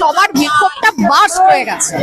সবার বিক্ষোভটা বাস হয়ে গেছে।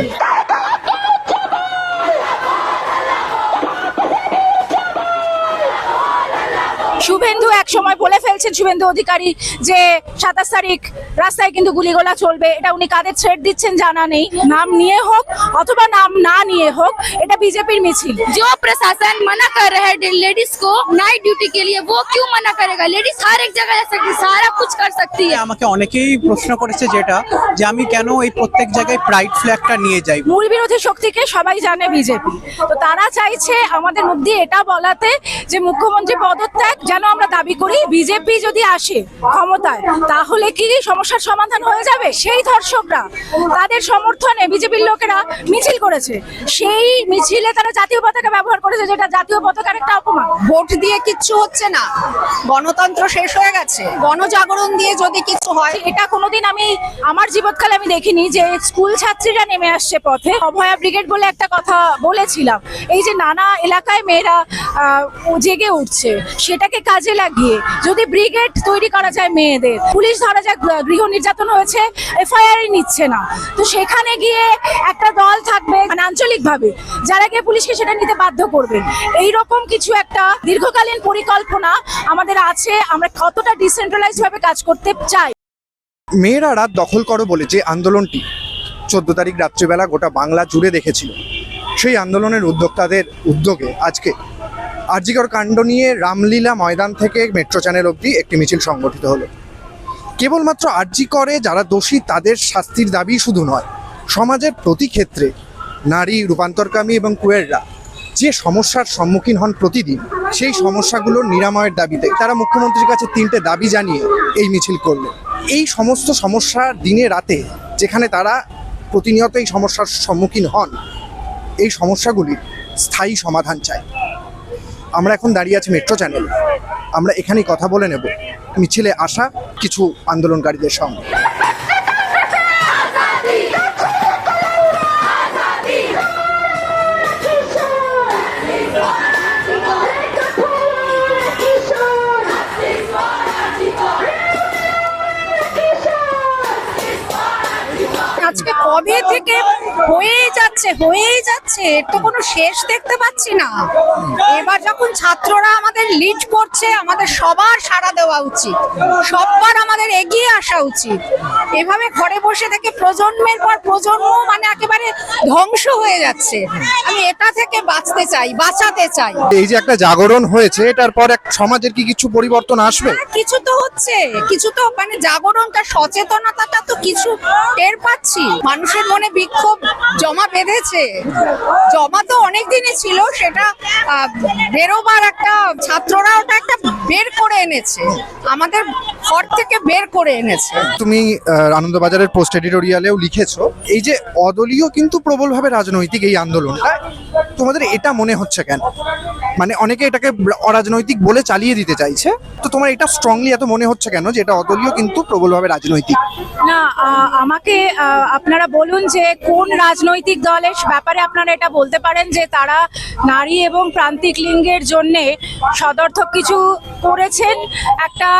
শুভেন্দু এক সময় বলে ফেলছেন শুভেন্দু অধিকারী যে সাতাশ তারিখ রাস্তায় কিন্তু গুলিগোলা চলবে এটা উনি কাদের থ্রেট দিচ্ছেন জানা নেই নাম নিয়ে হোক অথবা নাম না নিয়ে হোক এটা বিজেপির মিছিল जो प्रशासन मना कर रहा है लेडीज को नाइट ड्यूटी के लिए वो क्यों मना करेगा लेडीज हर एक जगह जा सकती है सारा कुछ कर सकती है আমাকে অনেকেই প্রশ্ন করেছে যেটা যে আমি কেন এই প্রত্যেক জায়গায় প্রাইড ফ্ল্যাগটা নিয়ে যাই মূল বিরোধী শক্তিকে সবাই জানে বিজেপি তো তারা চাইছে আমাদের মুখ দিয়ে এটা বলাতে যে মুখ্যমন্ত্রী পদত্যাগ যেন আমরা দাবি করি বিজেপি যদি আসে ক্ষমতায় তাহলে কি সমস্যার সমাধান হয়ে যাবে? সেই ধর্ষকরা তাদের সমর্থনে বিজেপির লোকেরা মিছিল করেছে। সেই মিছিলে তারা জাতীয় পতাকা ব্যবহার করেছে যেটা জাতীয় পতাকার একটা অপমান। ভোট দিয়ে কিচ্ছু হচ্ছে না। গণতন্ত্র শেষ হয়ে গেছে। গণজাগরণ দিয়ে যদি কিছু হয় এটা কোনোদিন আমি আমার জীবৎকালে আমি দেখিনি যে স্কুল ছাত্রীরা নেমে আসছে পথে। অভয়া ব্রিগেড বলে একটা কথা বলেছিলাম। এই যে নানা এলাকায় মেয়েরা জেগে উঠছে সেটাকে কাজে লাগিয়ে যদি ব্রিগেড তৈরি করা যায় মেয়েদের, পুলিশ ধরা যায় গৃহ নির্যাতন হয়েছে এফআইআর নিচ্ছে না। তো সেখানে গিয়ে একটা দল থাকবে মানে আঞ্চলিকভাবে, যারা গিয়ে পুলিশকে সেটা নিতে বাধ্য করবেন এইরকম কিছু একটা দীর্ঘকালীন পরিকল্পনা আমাদের আছে, আমরা কতটা ডিসেন্ট্রালাইজ ভাবে কাজ করতে চাই। মেয়েরা রাত দখল করো বলে যে আন্দোলনটি চোদ্দ তারিখ রাত্রিবেলা গোটা বাংলা জুড়ে দেখেছিল, সেই আন্দোলনের উদ্যোক্তাদের উদ্যোগে আজকে আরজিকর কাণ্ড নিয়ে রামলীলা ময়দান থেকে মেট্রো চ্যানেল অবধি একটি মিছিল সংগঠিত হলো। কেবলমাত্র আরজি করে যারা দোষী, তাদের শাস্তির দাবি শুধু নয়, সমাজের প্রতি ক্ষেত্রে নারী, রূপান্তরকামী এবং কুয়েররা যে সমস্যার সম্মুখীন হন প্রতিদিন, সেই সমস্যাগুলোর নিরাময়ের দাবিতে তারা মুখ্যমন্ত্রীর কাছে তিনটে দাবি জানিয়ে এই মিছিল করল এই সমস্ত সমস্যার দিনে রাতে যেখানে তারা প্রতিনিয়ত এই সমস্যার সম্মুখীন হন, এই সমস্যাগুলির স্থায়ী সমাধান চাই আমরা এখন দাঁড়িয়ে আছি মেট্রো চ্যানেল আমরা এখানেই কথা বলে নেব। মিছিলে আসা কিছু আন্দোলনকারীদের সঙ্গে। আজকে কবে থেকে হয়েই যাচ্ছে হয়েই যাচ্ছে এর তো কোনো শেষ দেখতে পাচ্ছি না। এবার যখন ছাত্ররা আমাদের লিড করছে আমাদের সবার সাড়া দেওয়া উচিত সবার আমাদের এগিয়ে আসা উচিত। এভাবে ঘরে বসে থেকে প্রজন্মের পর প্রজন্ম মানে একেবারে ধ্বংস হয়ে যাচ্ছে। আমি এটা থেকে বাঁচতে চাই বাঁচাতে চাই। এই যে একটা জাগরণ হয়েছে এটার পর এক সমাজের কি কিছু পরিবর্তন আসবে? কিছু তো হচ্ছে কিছু তো মানে জাগরণটা সচেতনতাটা তো কিছু টের পাচ্ছি। মানুষের মনে বিক্ষোভ জমা বেঁধেছে জমা তো অনেক দিনই ছিল সেটা বেরোবার একটা ছাত্ররা ওটা একটা বের করে এনেছে। আমাদের ঘর থেকে বের করে এনেছে। তুমি আনন্দবাজারের পোস্ট এডিটোরিয়ালেও লিখেছো এই যে অদলীয় কিন্তু প্রবলভাবে রাজনৈতিক এই আন্দোলনটা তোমাদের এটা মনে হচ্ছে কেন? মানে অনেকে এটাকে অরাজনৈতিক বলে চালিয়ে দিতে চাইছে তো তোমার এটা স্ট্রংলি এত মনে হচ্ছে কেন যে এটা অদলীয় কিন্তু প্রবলভাবে রাজনৈতিক? না আহ, আমাকে আহ, আপনারা বলুন যে কোন রাজনৈতিক দলের ব্যাপারে আপনারা এটা বলতে পারেন যে তারা নারী এবং প্রান্তিক লিঙ্গের জন্য সদর্থক কিছু করেছেন, একটা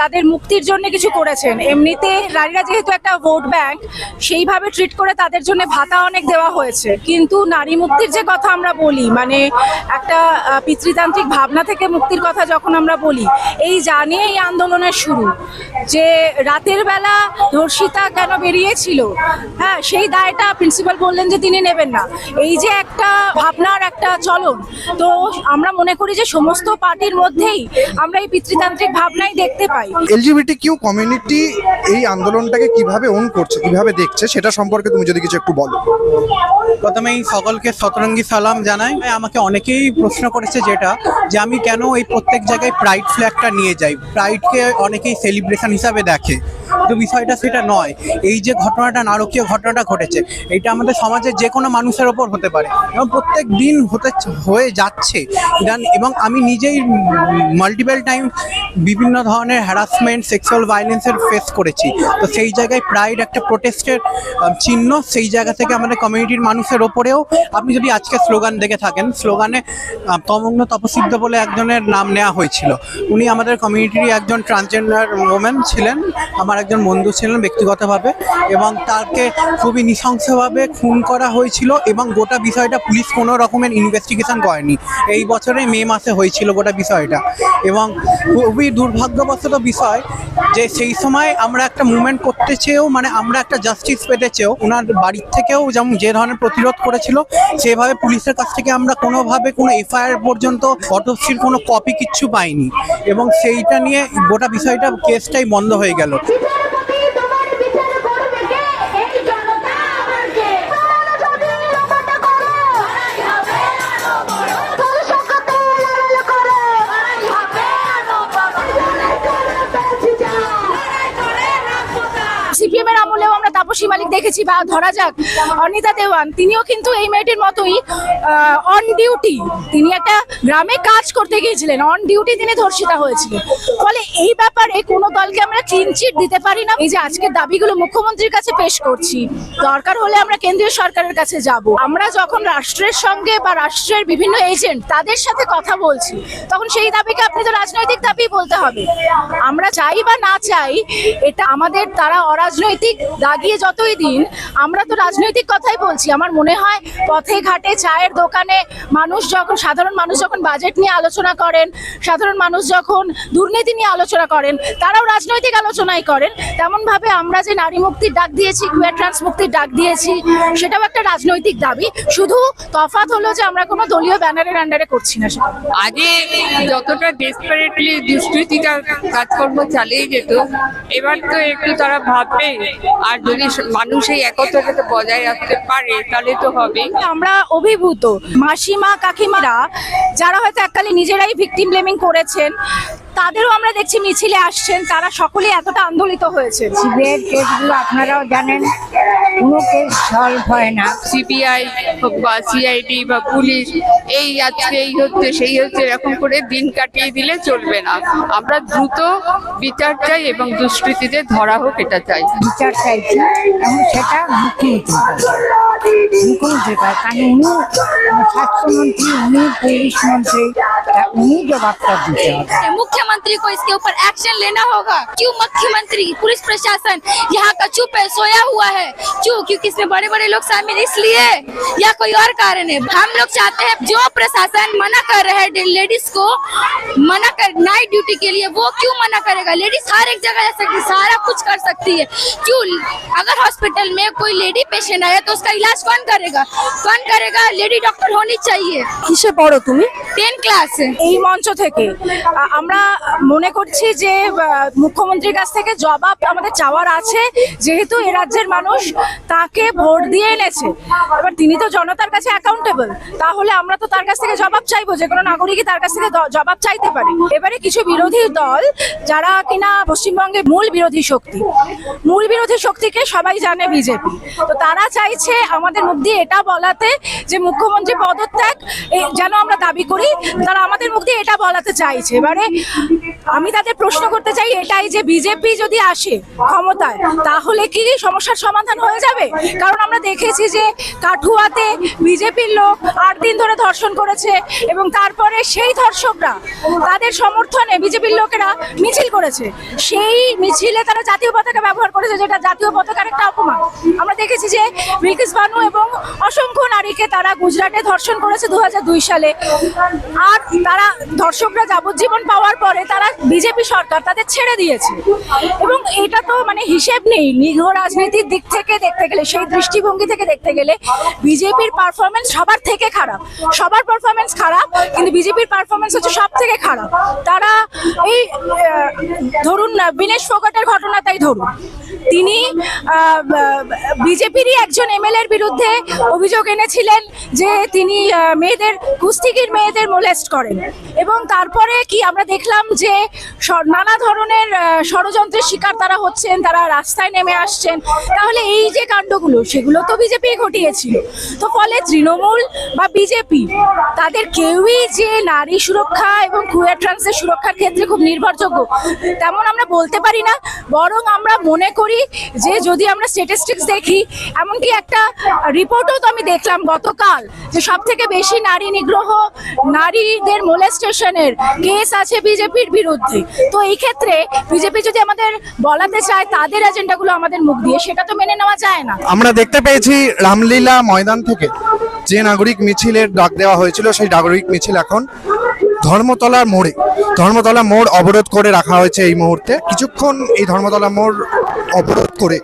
তাদের মুক্তির জন্য কিছু করেছেন। এমনিতে নারীরা যেহেতু একটা ভোট ব্যাংক, সেইভাবে ট্রিট করে তাদের জন্য ভাতা অনেক দেওয়া হয়েছে। কিন্তু নারী মুক্তির যে কথা আমরা বলি মানে একটা পিতৃতান্ত্রিক ভাবনা থেকে মুক্তির কথা যখন আমরা বলি, এই জানিয়ে এই আন্দোলনের শুরু, যে রাতের বেলা ধর্ষিতা কেন বেরিয়েছিল হ্যাঁ সেই দায়টা প্রিন্সিপাল বললেন যে তিনি নেবেন না। এই যে একটা ভাবনার একটা চলন তো আমরা মনে করি যে সমস্ত পার্টির মধ্যেই আমরা এই পিতৃতান্ত্রিক ভাবনাই দেখতে পাই। এলজিবিটি কিউ কমিউনিটি এই আন্দোলনটাকে কীভাবে অন করছে কীভাবে দেখছে সেটা সম্পর্কে তুমি যদি কিছু একটু বলো। প্রথমেই সকলকে শতরঙ্গি সালাম জানাই। আমাকে অনেকেই প্রশ্ন করেছে যেটা যে আমি কেন এই প্রত্যেক জায়গায় প্রাইড ফ্ল্যাগটা নিয়ে যাই? প্রাইডকে অনেকেই সেলিব্রেশন হিসাবে দেখে। তো বিষয়টা সেটা নয়। এই যে ঘটনাটা, নারকীয় ঘটনাটা ঘটেছে, এটা আমাদের সমাজের যে কোনো মানুষের ওপর হতে পারে। এবং প্রত্যেক দিন হতে হয়ে যাচ্ছে। এবং আমি নিজেই মাল্টিপল টাইম বিভিন্ন ধরনের হ্যারাসমেন্ট সেক্সুয়াল ভায়োলেন্সের ফেস করেছি। তো সেই জায়গায় প্রাইড একটা প্রোটেস্টের চিহ্ন সেই জায়গা থেকে আমাদের কমিউনিটির মানুষের ওপরেও। আপনি যদি আজকে স্লোগান দেখে থাকেন স্লোগানে তমগ্ন তপসিদ্ধ বলে একজনের নাম নেওয়া হয়েছিল। উনি আমাদের কমিউনিটির একজন ট্রান্সজেন্ডার ওমেন ছিলেন, আমার একজন বন্ধু ছিলেন ব্যক্তিগতভাবে এবং তাকে খুবই নৃশংসভাবে খুন করা হয়েছিল এবং গোটা বিষয়টা পুলিশ কোনো রকমের ইনভেস্টিগেশন করেনি। এই বছরে মে মাসে হয়েছিল গোটা বিষয়টা। এবং খুবই দুর্ভাগ্যবশত বিষয় যে সেই সময় আমরা একটা মুভমেন্ট করতে চেয়েও মানে আমরা একটা জাস্টিস পেতে চেয়েও ওনার বাড়ির থেকেও যেমন যে ধরনের প্রতিরোধ করেছিল, সেভাবে পুলিশের কাছ থেকে আমরা কোনোভাবে কোনো এফআইআর পর্যন্ত অটোপসির কোনো কপি কিচ্ছু পাইনি। এবং সেইটা নিয়ে গোটা বিষয়টা কেসটাই বন্ধ হয়ে গেল। বিচারপতি তোমার তাপসী মালিক দেখেছি বা ধরা যাক, অনিতা দেওয়ান, তিনিও কিন্তু এই মেয়েটির মতোই অন ডিউটি তিনি একটা গ্রামে কাজ করতে গিয়েছিলেন অন ডিউটি তিনি ধর্ষিতা হয়েছিলেন। ফলে এই ব্যাপারে কোনো দলকে আমরা ক্লিন চিট দিতে পারি না। এই যে আজকের দাবিগুলো মুখ্যমন্ত্রীর কাছে পেশ করছি, দরকার হলে আমরা কেন্দ্রীয় সরকারের কাছে যাব। আমরা যখন রাষ্ট্রের সঙ্গে বা রাষ্ট্রের বিভিন্ন এজেন্ট তাদের সাথে কথা বলছি, তখন সেই দাবিকে আপনি তো রাজনৈতিক দাবি বলতে হবে। আমরা চাই বা না চাই, এটা আমাদের, তারা অরাজনৈতিক দাগিয়ে যতই দিন, আমরা তো রাজনৈতিক কথাই বলছি। আমার মনে হয় পথে ঘাটে চায়ের দোকানে মানুষ যখন, সাধারণ মানুষ যখন বাজেট নিয়ে আলোচনা করেন, সাধারণ মানুষ যখন দুর্নীতি নিয়ে আলোচনা করেন, তারাও রাজনৈতিক আলোচনাই করেন। তেমন ভাবে আমরা যে নারী মুক্তির ডাক দিয়েছি কুয়ার ট্রান্স মুক্তির ডাক দিয়েছি, সেটাও একটা রাজনৈতিক দাবি। শুধু তফাৎ হলো যে আমরা কোনো দলীয় ব্যানারের আন্ডারে করছি না আগে যতটা ডেসপারেটলি দুষ্কৃতিটা কাজকর্ম চালিয়ে যেত, এবার তো একটু তারা ভাববে, আর যদি মানুষ এই একত্রতাকে বজায় রাখতে পারে তাহলে তো হবে আমরা অভিভূত। মাসিমা কাকিমারা যারা হয়তো এককালে নিজেরাই ভিকটিম ব্লেমিং করেছেন তাদেরও আমরা দেখছি মিছিলে আসছেন তারা সকলে এতটা আন্দোলিত হয়েছে। আপনারাও জানেন। কোনো কেস সলভ হয় না সিবিআই হোক বা সিআইডি বা পুলিশ এই আজকে এই হচ্ছে সেই হচ্ছে এরকম করে দিন কাটিয়ে দিলে চলবে না আমরা দ্রুত বিচার চাই এবং দুষ্কৃতীদের ধরা হোক এটা চাই বিচার চাইছি এবং সেটা মুখ্যমন্ত্রী মুখ্যমন্ত্রী কারণ উনি স্বাস্থ্যমন্ত্রী উনি পুলিশ মন্ত্রী তা উনি জবাবটা দিতে হবে मुख्यमंत्री को इसके ऊपर एक्शन लेना होगा क्यों मुख्यमंत्री पुलिस प्रशासन यहाँ का चुप है सोया हुआ है क्यों क्योंकि इसमें बड़े बड़े लोग शामिल इसलिए या कोई और कारण है हम लोग चाहते हैं जो प्रशासन मना कर रहे हैं लेडीज को मना कर नाइट ड्यूटी के लिए वो क्यों मना करेगा लेडीज हर एक जगह जा सकती है सारा कुछ कर सकती है क्यों अगर हॉस्पिटल में कोई लेडी पेशेंट आया तो उसका इलाज कौन करेगा कौन करेगा लेडी डॉक्टर होनी चाहिए কিসে পড়ো তুমি टेन क्लास है এই মঞ্চ থেকে আ- আমরা মনে করছি যে আহ, মুখ্যমন্ত্রীর কাছ থেকে জবাব আমাদের চাওয়ার আছে যেহেতু এ রাজ্যের মানুষ তাকে ভোট দিয়ে এনেছে। এবার তিনি তো জনতার কাছে অ্যাকাউন্টেবল তাহলে আমরা তো তার কাছ থেকে জবাব চাইব, যে কোনো নাগরিকই তার কাছ থেকে জবাব চাইতে পারে। এবারে কিছু বিরোধী দল, যারা কিনা পশ্চিমবঙ্গের মূল বিরোধী শক্তি, মূল বিরোধী শক্তিকে সবাই জানে বিজেপি। তো তারা চাইছে আমাদের মুখ দিয়ে এটা বলাতে যে মুখ্যমন্ত্রী পদত্যাগ যেন আমরা দাবি করি, তারা আমাদের মুখ দিয়ে এটা বলাতে চাইছে। এবারে আমি তাদের প্রশ্ন করতে চাই, এটাই যে বিজেপি যদি আসে ক্ষমতায়, তাহলে কি সমস্যার সমাধান হয়ে যাবে। কারণ আমরা দেখেছি যে কাঠুয়াতে বিজেপির লোক আট দিন ধরে ধর্ষণ করেছে এবং তারপরে সেই ধর্ষকরা তাদের সমর্থনে বিজেপির লোকেরা মিছিল করেছে। সেই মিছিলে তারা জাতীয় পতাকা ব্যবহার করেছে, যেটা জাতীয় পতাকার একটা অপমান। দেখেছি যে বিলকিস বানু এবং অসংখ্য নারীকে তারা গুজরাটে ধর্ষণ করেছে দু হাজার দুই সালে। আর তারা ধর্ষকরা যাবজ্জীবন পাওয়ার পরে তারা বিজেপি সরকার তাদের ছেড়ে দিয়েছে। এবং এটা তো মানে হিসেব নেই নিগ্র রাজনীতির দিক থেকে দেখতে গেলে, সেই দৃষ্টিভঙ্গি থেকে দেখতে গেলে বিজেপির পারফরমেন্স সবার থেকে খারাপ। সবার পারফরমেন্স খারাপ, কিন্তু বিজেপির পারফরমেন্স হচ্ছে সব থেকে খারাপ। তারা এই ধরুন বিনেশ ফোগাটের ঘটনাটাই ধরুন। তিনি বিজেপিরই একজন এমএলএর বিরুদ্ধে অভিযোগ এনেছিলেন যে তিনি মেয়েদের, কুস্তিগির মেয়েদের মোলেস্ট করেন। এবং তারপরে কি আমরা দেখলাম যে নানা ধরনের ষড়যন্ত্রের শিকার তারা হচ্ছেন, তারা রাস্তায় নেমে আসছেন। তাহলে এই যে কাণ্ডগুলো, সেগুলো তো বিজেপি ঘটিয়েছিল। তো ফলে তৃণমূল বা বিজেপি, তাদের কেউই যে নারী সুরক্ষা এবং কুয়ার ট্রান্সের সুরক্ষার ক্ষেত্রে খুব নির্ভরযোগ্য, তেমন আমরা বলতে পারি না। বরং আমরা মনে করি যে যদি আমরা স্ট্যাটিস্টিক্স দেখি এমনকি একটা রিপোর্টও তো আমি দেখলাম গতকাল যে সব থেকে বেশি নারী নিগ্রহ নারীদের মোলেস্টেশনের কেস আছে বিজেপির বিরুদ্ধে। তো এই ক্ষেত্রে বিজেপি যদি আমাদের বলাতে চায়, তাদের এজেন্ডাগুলো আমাদের মুখ দিয়ে, সেটা তো মেনে নেওয়া যায় না। আমরা দেখতে পেয়েছি রামলীলা ময়দান থেকে যে নাগরিক মিছিলের ডাক দেওয়া হয়েছিল, সেই নাগরিক মিছিল এখন ধর্মতলার মোড়ে। ধর্মতলা মোড় অবরোধ করে রাখা হয়েছে এই মুহূর্তে। কিছুক্ষণ এই ধর্মতলা মোড় অবরোধ করে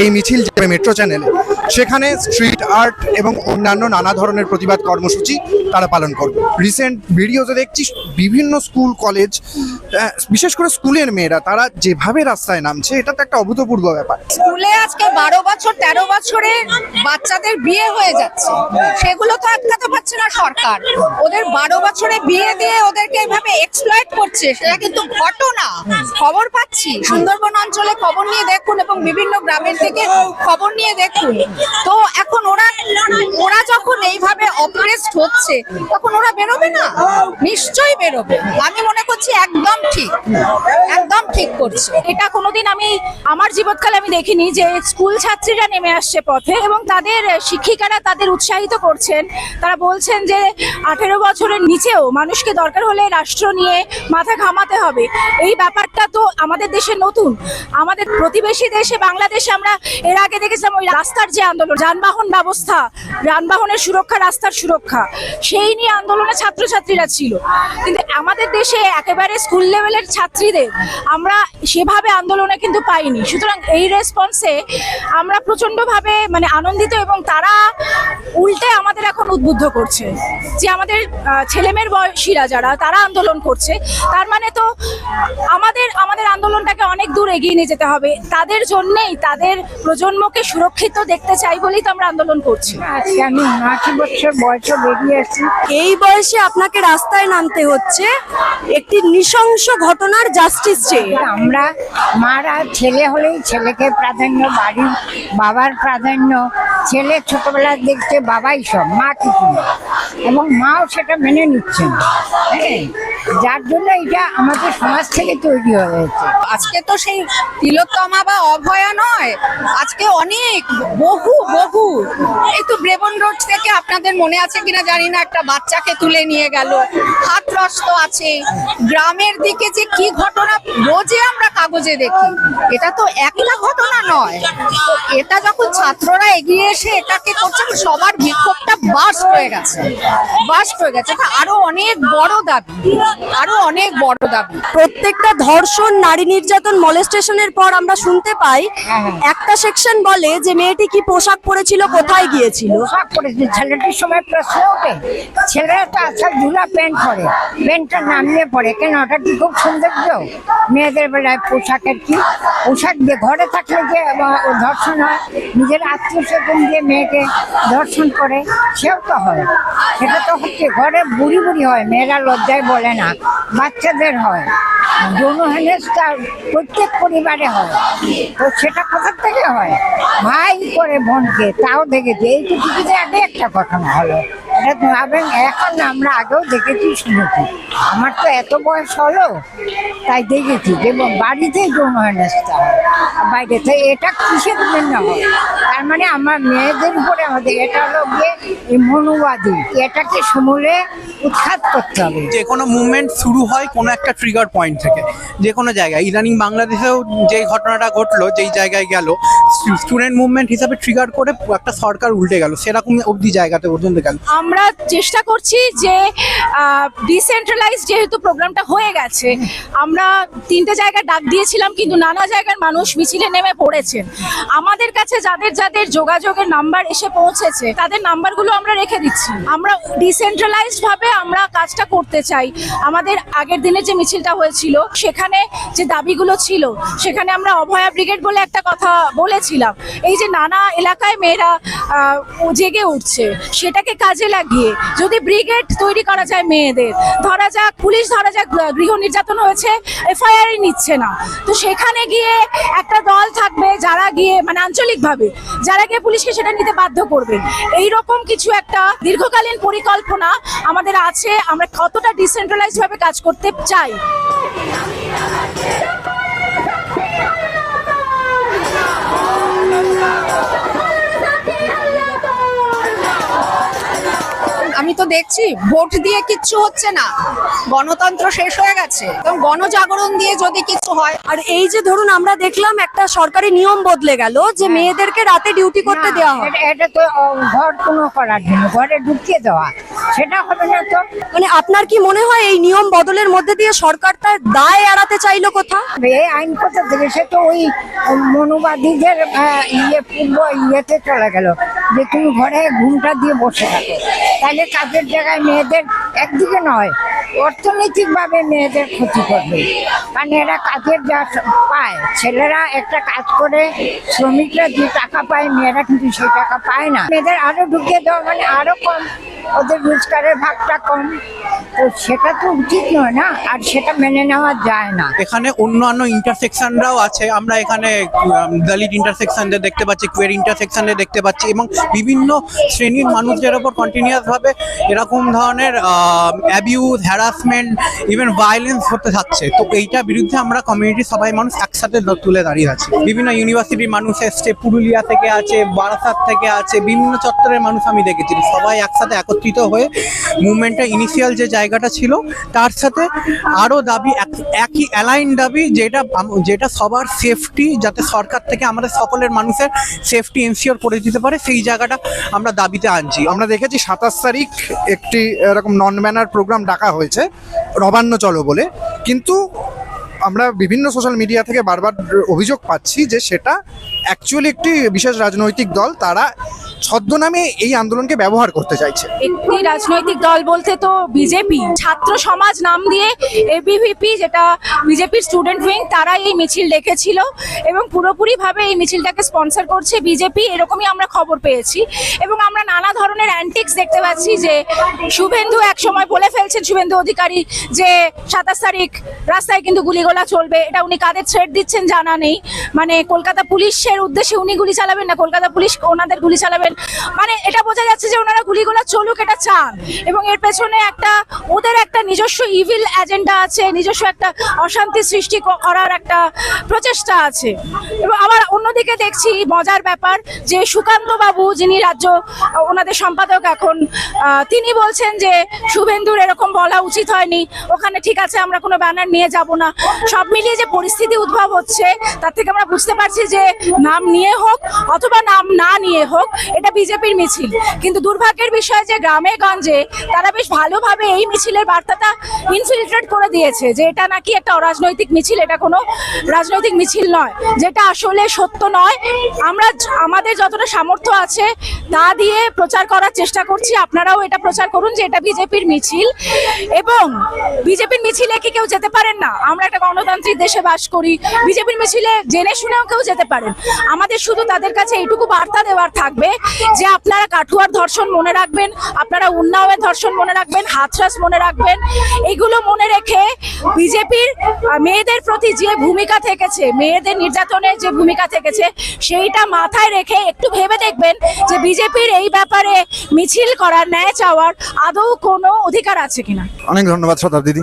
এই মিছিল যাবে মেট্রো চ্যানেলে সেখানে স্ট্রিট আর্ট এবং অন্যান্য নানা ধরনের প্রতিবাদ কর্মসূচি তারা পালন করবে। রিসেন্ট ভিডিওতে দেখছি বিভিন্ন স্কুল কলেজ বিশেষ করে স্কুলের মেয়েরা, তারা যেভাবে রাস্তায় নামছে এটা তো একটা অভূতপূর্ব ব্যাপার। স্কুলে আজকে বারো বছর, তেরো বছরের বাচ্চাদের বিয়ে হয়ে যাচ্ছে। সেগুলো তো আটকাতে পারছে না সরকার। ওদের বারো বছরে বিয়ে দিয়ে ওদেরকে এভাবে এক্সপ্লয়েট করছে, সেটা কিন্তু ঘটনা। খবর পাচ্ছি। সুন্দরবন অঞ্চলে খবর নিয়ে দেখুন এবং বিভিন্ন গ্রামের থেকে খবর নিয়ে দেখুন। তো এখন ওরা ওরা যখন এইভাবে অপারেস্ট হচ্ছে, তখন ওরা বেরোবে না? নিশ্চয়ই বেরোবে। আমি মনে করছি একদম ঠিক। একদম ঠিক করছে। এটা কোনোদিন আমি, আমার জীবৎকালে আমি দেখিনি যে স্কুল ছাত্রীরা নেমে আসছে পথে এবং তাদের শিক্ষিকারা তাদের উৎসাহিত করছেন। তারা বলছেন যে আঠেরো বছরের নিচেও মানুষকে দরকার হলে রাষ্ট্র নিয়ে মাথা ঘামাতে হবে। এই ব্যাপারটা তো আমাদের দেশে নতুন। আমাদের প্রতিবেশী দেশে, বাংলাদেশে আমরা এর আগে দেখেছিলাম ওই রাস্তার যে আন্দোলন, যানবাহন ব্যবস্থা, যানবাহনের সুরক্ষা, রাস্তার সুরক্ষা, সেই নিয়ে আন্দোলনে ছাত্রছাত্রীরা ছিল। কিন্তু আমাদের দেশে একেবারে স্কুল লেভেলের ছাত্রীদের আমরা সেভাবে আন্দোলনে কিন্তু পাইনি। সুতরাং এই রেসপন্সে আমরা প্রচণ্ডভাবে মানে আনন্দিত এবং তারা উল্টে আমাদের এখন উদ্বুদ্ধ করছে। যে আমাদের ছেলেমেয়ের বয়সীরা যারা, তারা আন্দোলন করছে। তার মানে তো আমাদের আমাদের আন্দোলনটাকে অনেক দূর এগিয়ে নিয়ে যেতে হবে। তাদের জন্যেই তাদের প্রজন্মকে সুরক্ষিত দেখতে চাই বলেই তো আমরা আন্দোলন করছি। আজকে আমি উনআশি বছর বয়সে বেরিয়ে এসেছি এই বয়সে আপনাকে রাস্তায় নামতে হচ্ছে। একটি নৃশংস ঘটনার জাস্টিস চেয়ে। আমরা মারা ছেলে হলেই ছেলেকে প্রাধান্য বাড়ির বাবার প্রাধান্য ছেলে ছোটবেলা দেখছে বাবাই সব মা কিছু না। এবং মাও সেটা মেনে নিচ্ছে না। হ্যাঁ যার জন্য এটা আমাদের সমাজ থেকে তৈরি হয়েছে। আজকে তো সেই তিলোত্তমা বা অভয়া নয়, আজকে অনেক, বহু বহু। এই তো ব্রেবন রোড থেকে আপনাদের মনে আছে কিনা জানি না, একটা বাচ্চাকে তুলে নিয়ে গেল। হাতরস্ত আছে। গ্রামের দিকে যে কি ঘটনা, রোজে আমরা কাগজে দেখি। এটা তো একটা ঘটনা নয়। এটা যখন ছাত্ররা এগিয়ে এসে এটাকে করছে, সবার বিক্ষোভটা বাস্ট হয়ে গেছে। বাস্ট হয়ে গেছে। এটা আরও অনেক বড় দাবি। আরও অনেক বড় দাবি। প্রত্যেকটা ধর্ষণ, নারী নির্যাতন মলেস্টেশনের পর আমরা শুনতে পাই একটা সেকশন বলে যে মেয়েটি কি পোশাক পরেছিল কোথায় গিয়েছিল? পোশাক পরেছে ছেলেটির সময় প্রশ্ন ওঠে। ছেলেরা তো আজকাল ঝুলা প্যান্ট পরে। প্যান্টটা নামিয়ে পড়ে কেন ওটা কি খুব সৌন্দর্য? মেয়েদের বেলায় পোশাকের কি? পোশাক দিয়ে ঘরে থাকলে যে ধর্ষণ হয়। নিজের আত্মীয় স্বজন দিয়ে মেয়েকে ধর্ষণ করে সেও তো হয়। সেটা তো হচ্ছে ঘরে বুড়ি বুড়ি হয়। মেয়েরা লজ্জায় বলে না। বাচ্চাদের হয়। যৌন হেনস্থা প্রত্যেক পরিবারে হয়। তো সেটা কোথার থেকে হয়? ভাই করে বোনকে, তাও দেখেছি। এই তো কিছুদিন আগে একটা ঘটনা হলো এটা তো ভাবেন, এখন আমরা আগেও দেখেছি শুনেছি। আমার তো এত বয়স হলো, তাই দেখেছি যে বাড়িতেই যৌন হেনস্থা হয়। বাইরে তো এটা কিসের জন্য হয়? তার মানে আমার মেয়েদের উপরে আমাদের, এটা হলো গিয়ে এই মনোবাদী। এটাকে সমূলে উৎখাত করতে হবে। যে কোনো মুভমেন্ট শুরু হয় কোনো একটা ট্রিগার পয়েন্ট থেকে। যে কোনো জায়গায়, ইদানিং বাংলাদেশেও যে ঘটনাটা ঘটলো, যেই জায়গায় গেল স্টুডেন্ট মুভমেন্ট হিসাবে ট্রিগার করে একটা সরকার উল্টে গেল সেরকম অবধি জায়গাতে পর্যন্ত গেল। আমরা চেষ্টা করছি যে ডিসেন্ট্রালাইজ যেহেতু প্রোগ্রামটা হয়ে গেছে, আমরা তিনটে জায়গায় ডাক দিয়েছিলাম, কিন্তু নানা জায়গার মানুষ মিছিলে নেমে পড়েছেন। আমাদের কাছে যাদের যাদের যোগাযোগের নাম্বার এসে পৌঁছেছে, তাদের নাম্বারগুলো আমরা রেখে দিচ্ছি। আমরা ডিসেন্ট্রালাইজড ভাবে আমরা কাজটা করতে চাই। আমাদের আগের দিনে যে মিছিলটা হয়েছিল, সেখানে যে দাবিগুলো ছিল, সেখানে আমরা অভয়া ব্রিগেড বলে একটা কথা বলেছিলাম। এই যে নানা এলাকায় মেয়েরা জেগে উঠছে, সেটাকে কাজে লাগিয়ে যদি ব্রিগেড তৈরি করা যায় মেয়েদের, ধরা যাক পুলিশ, ধরা যাক গৃহ নির্যাতন হয়েছে এফআইআরই নিচ্ছে না। তো সেখানে গিয়ে একটা দল থাকবে যারা গিয়ে মানে আঞ্চলিকভাবে, যারা গিয়ে পুলিশকে সেটা নিতে বাধ্য করবে। এই রকম কিছু একটা দীর্ঘকালীন পরিকল্পনা আমাদের আছে, আমরা কতটা ডিসেন্ট্রালাইজ ভাবে কাজ করতে চাই। আমি তো দেখছি ভোট দিয়ে কিচ্ছু হচ্ছে না। গণতন্ত্র শেষ হয়ে গেছে। এবং গণজাগরণ দিয়ে যদি কিছু হয় আর এই যে ধরুন আমরা দেখলাম একটা সরকারি নিয়ম বদলে গেল যে মেয়েদেরকে রাতে ডিউটি করতে দেওয়া হয়। এটা- তো ঘর কোনো করার জন্য ঘরে ঢুকিয়ে দেওয়া। সেটা হবে না তো। মানে আপনার কি মনে হয় এই নিয়ম বদলের মধ্যে দিয়ে সরকার তার দায় এড়াতে চাইলো কোথাও? এই আইন কোথা থেকে সে তো ওই মনোবাদীদের ইয়ে পূর্ব ইয়েতে চলে গেল। যে তুমি ঘরে ঘুমটা দিয়ে বসে থাকো। তাহলে কাজের জায়গায় মেয়েদের একদিকে নয়, অর্থনৈতিকভাবে মেয়েদের ক্ষতি করবে। কারণ এরা কাজের যা পায়, ছেলেরা একটা কাজ করে, শ্রমিকরা যে টাকা পায়, মেয়েরা কিন্তু সেই টাকা পায় না। মেয়েদের আরও ঢুকিয়ে দেওয়া মানে আরও কম ওদের রোজগারের ভাগটা কম। তো সেটা তো উচিত নয় না? আর সেটা মেনে নেওয়া যায় না। এখানে অন্যান্য ইন্টারসেকশনরাও আছে। আমরা এখানে দলিত ইন্টারসেকশনদের দেখতে পাচ্ছি কোয়ের ইন্টারসেকশনদের দেখতে পাচ্ছি এবং বিভিন্ন শ্রেণির মানুষদের ওপর কন্টিনিউয়াস ভাবে এরকম ধরনের অ্যাবিউজ হ্যারাসমেন্ট ইভেন ভায়োলেন্স হতে থাকছে। তো এইটার বিরুদ্ধে আমরা কমিউনিটি সবাই মানুষ একসাথে তুলে দাঁড়িয়ে আছি। বিভিন্ন ইউনিভার্সিটির মানুষ এসছে, পুরুলিয়া থেকে আছে, বারাসাত থেকে আছে, বিভিন্ন চত্বরের মানুষ আমি দেখেছি। সবাই একসাথে একত্রিত হয়ে মুভমেন্টের ইনিশিয়াল যে জায়গাটা ছিল, তার সাথে আরও দাবি, এক- একই অ্যালাইন দাবি যেটা যেটা সবার সেফটি যাতে সরকার থেকে আমাদের সকলের মানুষের সেফটি এনশিওর করে দিতে পারে, সেই জায়গাটা আমরা দাবিতে আনছি। আমরা দেখেছি সাতাশ তারিখ একটি এরকম নন ব্যানার প্রোগ্রাম ডাকা হয়েছে নবান্ন চলো বলে। কিন্তু আমরা বিভিন্ন সোশ্যাল মিডিয়া থেকে বারবার অভিযোগ পাচ্ছি যে সেটা অ্যাকচুয়ালি একটি বিশেষ রাজনৈতিক দল, তারা ছদ্মনামে এই আন্দোলনকে ব্যবহার করতে চাইছে। একটি রাজনৈতিক দল বলতে তো বিজেপি, ছাত্র সমাজ নাম দিয়ে এবিভিপি যেটা বিজেপির স্টুডেন্ট উইং তারা এই মিছিল ডেকেছিল এবং পুরোপুরিভাবে এই মিছিলটাকে স্পন্সর করছে বিজেপি এরকমই আমরা খবর পেয়েছি। এবং আমরা নানা ধরনের অ্যান্টিক্স দেখতে পাচ্ছি যে শুভেন্দু এক সময় বলে ফেলছেন, শুভেন্দু অধিকারী যে সাতাশ তারিখ রাস্তায় কিন্তু গুলিগোলা চলবে, এটা উনি কাদের থ্রেট দিচ্ছেন জানা নেই। মানে কলকাতা পুলিশের উদ্দেশ্যে উনি গুলি চালাবেন না, কলকাতা পুলিশ ওনাদের গুলি চালাবেন মানে এটা বোঝা যাচ্ছে যে ওনারা গুলিগোলা চলুক, এটা চান। এবং এর পেছনে একটা, ওদের একটা নিজস্ব ইভিল এজেন্ডা আছে, নিজস্ব একটা অশান্তি সৃষ্টি করার একটা প্রচেষ্টা আছে। এবং আবার অন্যদিকে দেখছি মজার ব্যাপার যে সুকান্ত বাবু যিনি রাজ্য, ওনাদের সম্পাদক এখন তিনি বলছেন যে শুভেন্দুর এরকম বলা উচিত হয়নি। ওখানে ঠিক আছে, আমরা কোনো ব্যানার নিয়ে যাব না। সব মিলিয়ে যে পরিস্থিতি উদ্ভব হচ্ছে, তার থেকে আমরা বুঝতে পারছি যে নাম নিয়ে হোক অথবা নাম না নিয়ে হোক, এটা বিজেপির মিছিল। কিন্তু দুর্ভাগ্যের বিষয় যে গ্রামে গঞ্জে তারা বেশ ভালোভাবে এই মিছিলের বার্তাটা ইনফিল্ট্রেট করে দিয়েছে যে এটা নাকি একটা অরাজনৈতিক মিছিল, এটা কোনো রাজনৈতিক মিছিল নয়। যেটা আসলে সত্য নয়। আমরা আমাদের যতটা সামর্থ্য আছে তা দিয়ে প্রচার করার চেষ্টা করছি। আপনারাও এটা প্রচার করুন যে এটা বিজেপির মিছিল। এবং বিজেপির মিছিলে কি কেউ যেতে পারেন না? আমরা একটা গণতান্ত্রিক দেশে বাস করি। বিজেপির মিছিলে জেনে শুনেও কেউ যেতে পারেন। আমাদের শুধু তাদের কাছে এইটুকু বার্তা দেওয়ার থাকবে যে আপনারা কাঠুয়ার ধর্ষণ মনে রাখবেন আপনারা উন্নাওয়ের ধর্ষণ মনে রাখবেন হাথরাস মনে রাখবেন। এগুলো মনে রেখে বিজেপির মেয়েদের প্রতি যে ভূমিকা থেকেছে মেয়েদের নির্যাতনের যে ভূমিকা থেকেছে সেইটা মাথায় রেখে একটু ভেবে দেখবেন যে বিজেপির এই ব্যাপারে মিছিল করার ন্যায় চাওয়ার আদৌ কোনো অধিকার আছে কিনা। অনেক ধন্যবাদ শতাব্দীদি